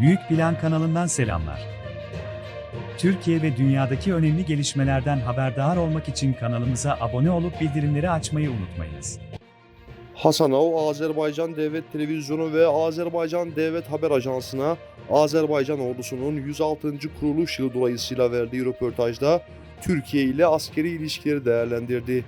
Büyük Plan kanalından selamlar. Türkiye ve dünyadaki önemli gelişmelerden haberdar olmak için kanalımıza abone olup bildirimleri açmayı unutmayınız. Hasanov Azerbaycan Devlet Televizyonu ve Azerbaycan Devlet Haber Ajansı'na Azerbaycan ordusunun 106. kuruluş yılı dolayısıyla verdiği röportajda Türkiye ile askeri ilişkileri değerlendirdi.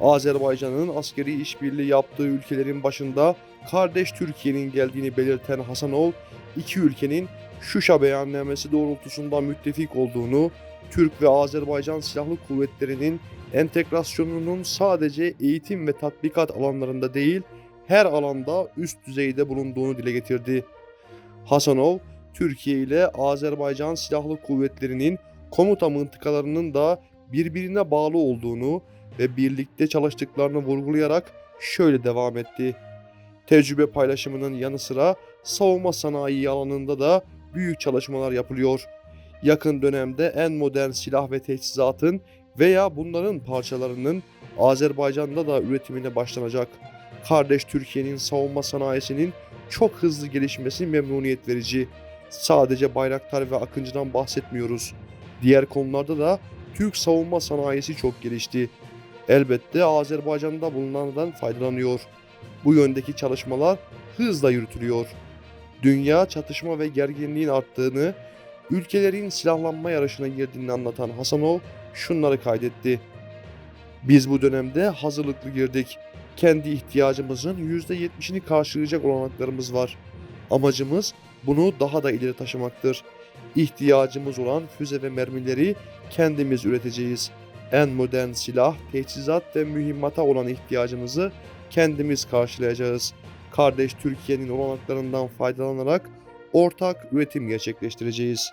Azerbaycan'ın askeri işbirliği yaptığı ülkelerin başında kardeş Türkiye'nin geldiğini belirten Hasanov, iki ülkenin Şuşa beyannamesi doğrultusunda müttefik olduğunu, Türk ve Azerbaycan Silahlı Kuvvetleri'nin entegrasyonunun sadece eğitim ve tatbikat alanlarında değil, her alanda üst düzeyde bulunduğunu dile getirdi. Hasanov, Türkiye ile Azerbaycan Silahlı Kuvvetleri'nin komuta mıntıkalarının da birbirine bağlı olduğunu ve birlikte çalıştıklarını vurgulayarak şöyle devam etti. Tecrübe paylaşımının yanı sıra savunma sanayi alanında da büyük çalışmalar yapılıyor. Yakın dönemde en modern silah ve teçhizatın veya bunların parçalarının Azerbaycan'da da üretimine başlanacak. Kardeş Türkiye'nin savunma sanayisinin çok hızlı gelişmesi memnuniyet verici. Sadece Bayraktar ve Akıncı'dan bahsetmiyoruz. Diğer konularda da Türk savunma sanayisi çok gelişti. Elbette Azerbaycan'da bulunanlardan faydalanıyor. Bu yöndeki çalışmalar hızla yürütülüyor. Dünya çatışma ve gerginliğin arttığını, ülkelerin silahlanma yarışına girdiğini anlatan Hasanov şunları kaydetti. Biz bu dönemde hazırlıklı girdik. Kendi ihtiyacımızın %70'ini karşılayacak olanaklarımız var. Amacımız bunu daha da ileri taşımaktır. İhtiyacımız olan füze ve mermileri kendimiz üreteceğiz. En modern silah, teçhizat ve mühimmata olan ihtiyacımızı kendimiz karşılayacağız. Kardeş Türkiye'nin olanaklarından faydalanarak ortak üretim gerçekleştireceğiz.